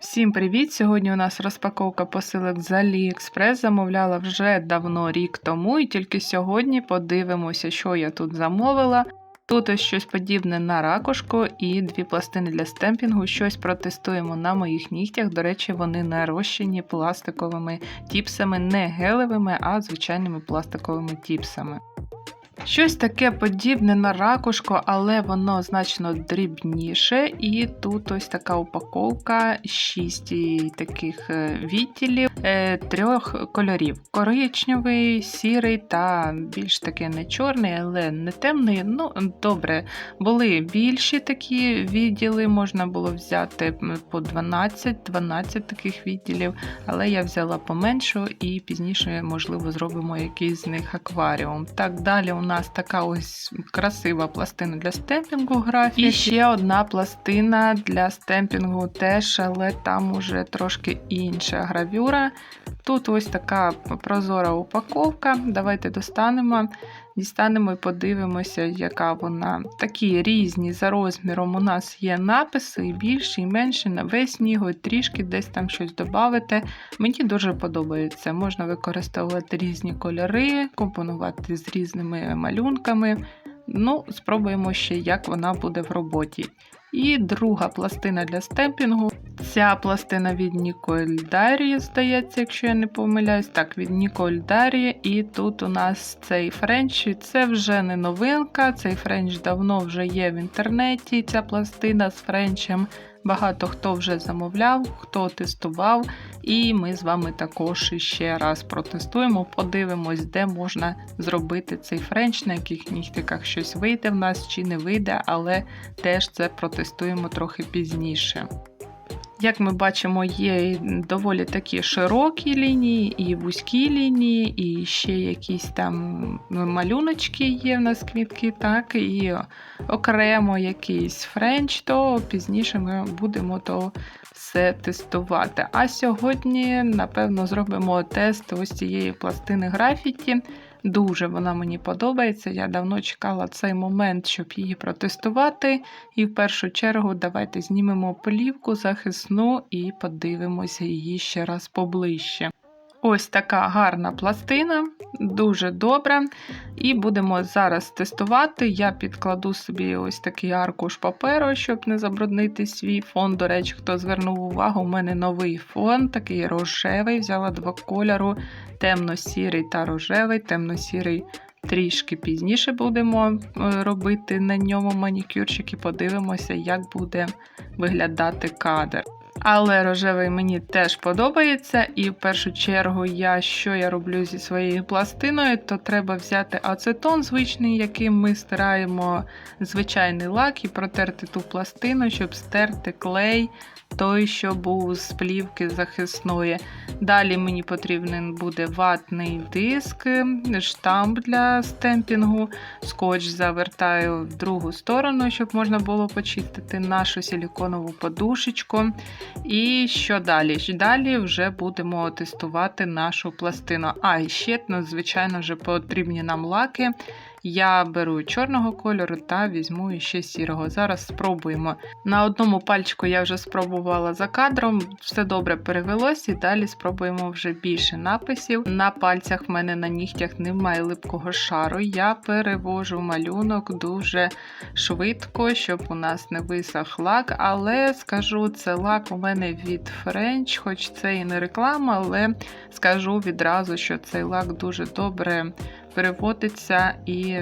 Всім привіт! Сьогодні у нас розпаковка посилок з AliExpress. Замовляла вже давно рік тому, і тільки сьогодні подивимося, що я тут замовила. Тут ось щось подібне на ракушку і дві пластини для стемпінгу. Щось протестуємо на моїх нігтях. До речі, вони нарощені пластиковими тіпсами, не гелевими, а звичайними пластиковими тіпсами. Щось таке подібне на ракушку, але воно значно дрібніше. І тут ось така упаковка, 6 таких е, відділів е, трьох кольорів: коричневий, сірий та більш таки не чорний, але не темний. Ну, добре, були більші такі відділи, можна було взяти по 12-12 таких відділів, але я взяла поменшу і пізніше, можливо, зробимо якийсь з них акваріум. Так, далі у нас така ось красива пластина для стемпінгу графіки. І ще одна пластина для стемпінгу теж, але там уже трошки інша гравюра. Тут ось така прозора упаковка. Давайте достанемо. Дістанемо і подивимося, яка вона. Такі різні за розміром у нас є написи, і більші, і менші, на весь ніго, і трішки десь там щось додати. Мені дуже подобається. Можна використовувати різні кольори, компонувати з різними малюнками. Ну, спробуємо ще, як вона буде в роботі. І друга пластина для стемпінгу. Ця пластина від Ніколь Дарі, здається, якщо я не помиляюсь. Так, від Ніколь Дарі. І тут у нас цей френч. Це вже не новинка. Цей френч давно вже є в інтернеті. Ця пластина з френчем. Багато хто вже замовляв, хто тестував. І ми з вами також ще раз протестуємо, подивимось, де можна зробити цей френч, на яких нігтиках щось вийде в нас чи не вийде, але теж це протестуємо трохи пізніше. Як ми бачимо, є доволі такі широкі лінії, і вузькі лінії, і ще якісь там малюночки є в нас квітки, так, і окремо якийсь френч, то пізніше ми будемо то все тестувати. А сьогодні, напевно, зробимо тест ось цієї пластини графіті. Дуже вона мені подобається. Я давно чекала цей момент, щоб її протестувати. І в першу чергу давайте знімемо плівку захисну і подивимося її ще раз поближче. Ось така гарна пластина, дуже добра. І будемо зараз тестувати. Я підкладу собі ось такий аркуш паперу, щоб не забруднити свій фон. До речі, хто звернув увагу, у мене новий фон, такий рожевий. Взяла два кольору: темно-сірий та рожевий, темно-сірий. Трішки пізніше будемо е, робити на ньому манікюрчик і подивимося, як буде виглядати кадр. Але рожевий мені теж подобається, і в першу чергу, я що я роблю зі своєю пластиною, то треба взяти ацетон звичний, яким ми стираємо звичайний лак, і протерти ту пластину, щоб стерти клей, той, що був з плівки захисної. Далі мені потрібен буде ватний диск, штамп для стемпінгу, скотч завертаю в другу сторону, щоб можна було почистити нашу силіконову подушечку. І що далі? Далі вже будемо тестувати нашу пластину. А, і ще, ну, звичайно, вже потрібні нам лаки. Я беру чорного кольору та візьму ще сірого. Зараз спробуємо. На одному пальчику я вже спробувала за кадром, все добре перевелось, і далі спробуємо вже більше написів. На пальцях в мене на нігтях немає липкого шару. Я перевожу малюнок дуже швидко, щоб у нас не висох лак. Але скажу, це лак у мене від French, хоч це і не реклама, але скажу відразу, що цей лак дуже добре переводиться і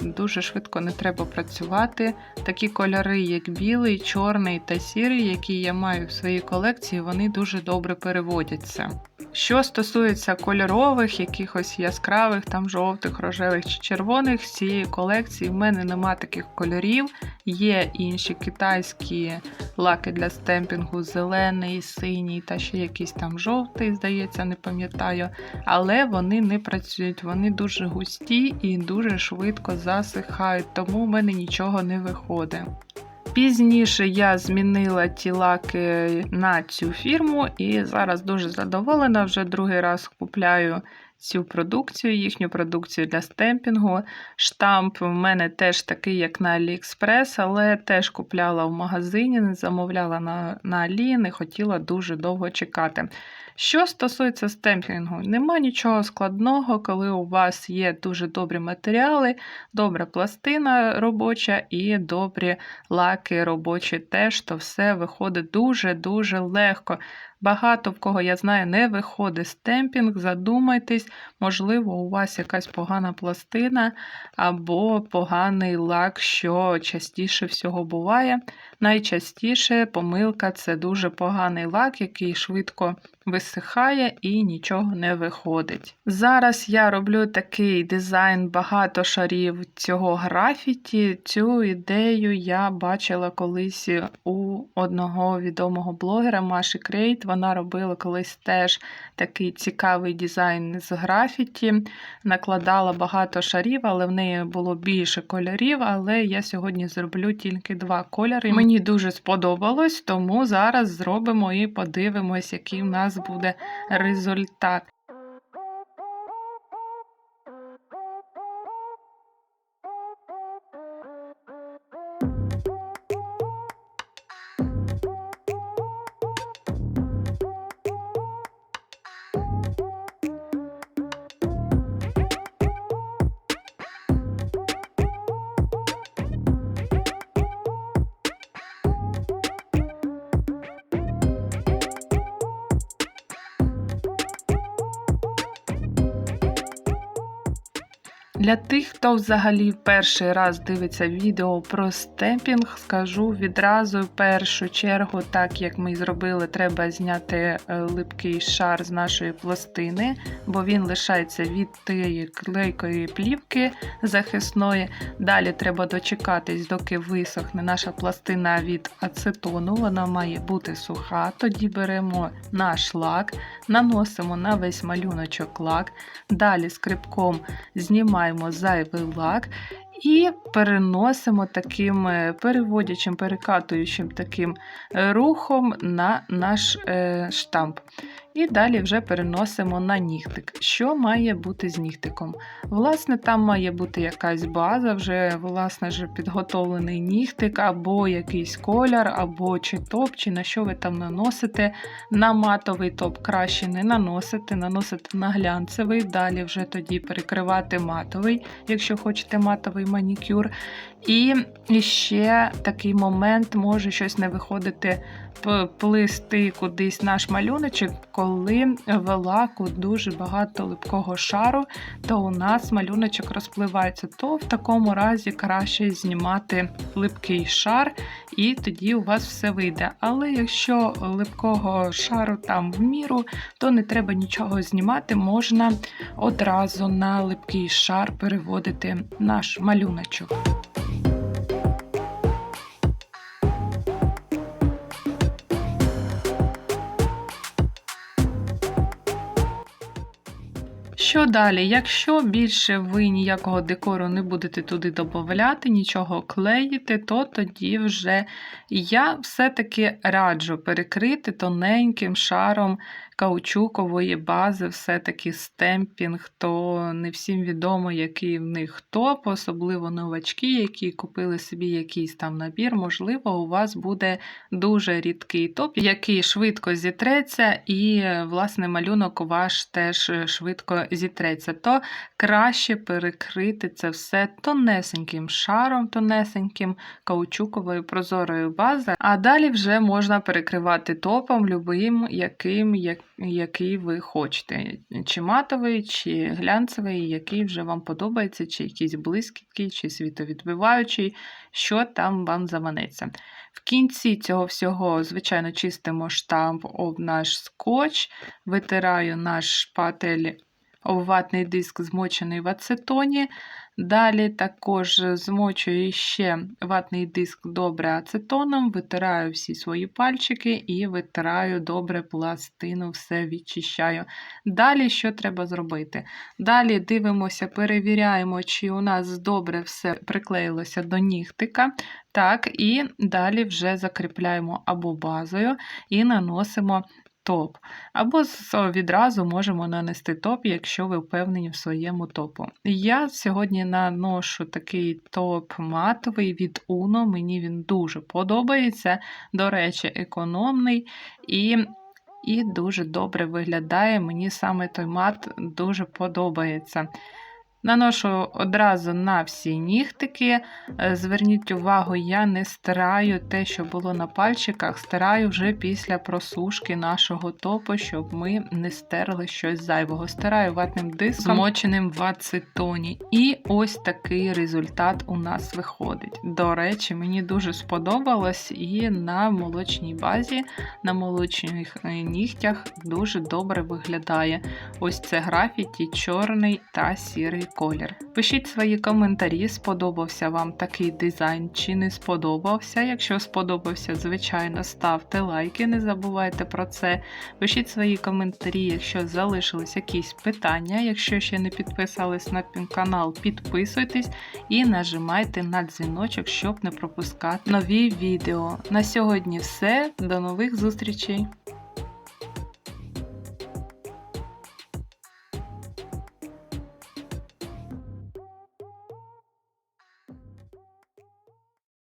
дуже швидко не треба працювати. Такі кольори, як білий, чорний та сірий, які я маю в своїй колекції, вони дуже добре переводяться. Що стосується кольорових, якихось яскравих, там жовтих, рожевих чи червоних, з цієї колекції в мене нема таких кольорів. Є інші китайські лаки для стемпінгу, зелений, синій та ще якийсь там жовтий, здається, не пам'ятаю. Але вони не працюють, вони дуже густі і дуже швидко засихають, тому в мене нічого не виходить. Пізніше я змінила ті лаки на цю фірму, і зараз дуже задоволена. Вже другий раз купляю цю продукцію, їхню продукцію для стемпінгу. Штамп в мене теж такий, як на AliExpress, але теж купляла в магазині, не замовляла на, на Алі, не хотіла дуже довго чекати. Що стосується стемпінгу, нема нічого складного, коли у вас є дуже добрі матеріали, добра пластина робоча і добрі лаки робочі теж, то все виходить дуже-дуже легко. Багато в кого я знаю, не виходить стемпінг, задумайтесь, можливо, у вас якась погана пластина або поганий лак, що частіше всього буває. Найчастіше помилка це дуже поганий лак, який швидко висихає і нічого не виходить. Зараз я роблю такий дизайн багато шарів цього графіті. Цю ідею я бачила колись у одного відомого блогера Маші Крейт. Вона робила колись теж такий цікавий дизайн з графіті, накладала багато шарів, але в неї було більше кольорів. Але я сьогодні зроблю тільки два кольори. Мені дуже сподобалось, тому зараз зробимо і подивимось, який в нас буде результат. Для тих, хто взагалі перший раз дивиться відео про стемпінг, скажу відразу в першу чергу, так як ми зробили, треба зняти е, липкий шар з нашої пластини, бо він лишається від тієї клейкої плівки захисної. Далі треба дочекатись, доки висохне наша пластина від ацетону. Вона має бути суха. Тоді беремо наш лак, наносимо на весь малюночок лак. Далі скрипком знімаємо зайвий лак і переносимо таким е, переводячим, перекатуючим таким е, рухом на наш е, штамп. І далі вже переносимо на нігтик. Що має бути з нігтиком? Власне, там має бути якась база, вже власне вже підготовлений нігтик, або якийсь колір, або чи топ, чи на що ви там наносите. На матовий топ краще не наносити, наносити на глянцевий, далі вже тоді перекривати матовий, якщо хочете матовий манікюр. І ще такий момент може щось не виходити плисти кудись наш малюночок, в лаку дуже багато липкого шару, то у нас малюночок розпливається, то в такому разі краще знімати липкий шар, і тоді у вас все вийде. Але якщо липкого шару там в міру, то не треба нічого знімати, можна одразу на липкий шар переводити наш малюночок. Що далі? Якщо більше ви ніякого декору не будете туди додати, нічого клеїти, то тоді вже я все-таки раджу перекрити тоненьким шаром каучукової бази, все-таки стемпінг, то не всім відомо, який в них топ, особливо новачки, які купили собі якийсь там набір. Можливо, у вас буде дуже рідкий топ, який швидко зітреться, і, власне, малюнок ваш теж швидко зітреться. То краще перекрити це все тонесеньким шаром, тонесеньким каучуковою прозорою базою, а далі вже можна перекривати топом любим, яким, як який ви хочете. Чи матовий, чи глянцевий, який вже вам подобається, чи якийсь блискіткий, чи світовідбиваючий, що там вам заманеться. В кінці цього всього, звичайно, чистимо штамп об наш скотч, витираю наш шпатель Обватний диск, змочений в ацетоні. Далі також змочую ще ватний диск добре ацетоном, витираю всі свої пальчики і витираю добре пластину, все відчищаю. Далі що треба зробити? Далі дивимося, перевіряємо, чи у нас добре все приклеїлося до нігтика. Так, І далі вже закріпляємо або базою і наносимо топ. Або відразу можемо нанести топ, якщо ви впевнені в своєму топу. Я сьогодні наношу такий топ матовий від Uno. Мені він дуже подобається. До речі, економний і. І дуже добре виглядає. Мені саме той мат дуже подобається. Наношу одразу на всі нігтики. Е, Зверніть увагу, я не стираю те, що було на пальчиках, стираю вже після просушки нашого топу, щоб ми не стерли щось зайвого. Стираю ватним диском, змоченим в ацетоні. І ось такий результат у нас виходить. До речі, мені дуже сподобалось і на молочній базі, на молочних е, нігтях дуже добре виглядає. Ось це графіті, чорний та сірий колір. Пишіть свої коментарі, сподобався вам такий дизайн чи не сподобався. Якщо сподобався, звичайно, ставте лайки, не забувайте про це. Пишіть свої коментарі, якщо залишились якісь питання. Якщо ще не підписались на канал, підписуйтесь і нажимайте на дзвіночок, щоб не пропускати нові відео. На сьогодні все. До нових зустрічей!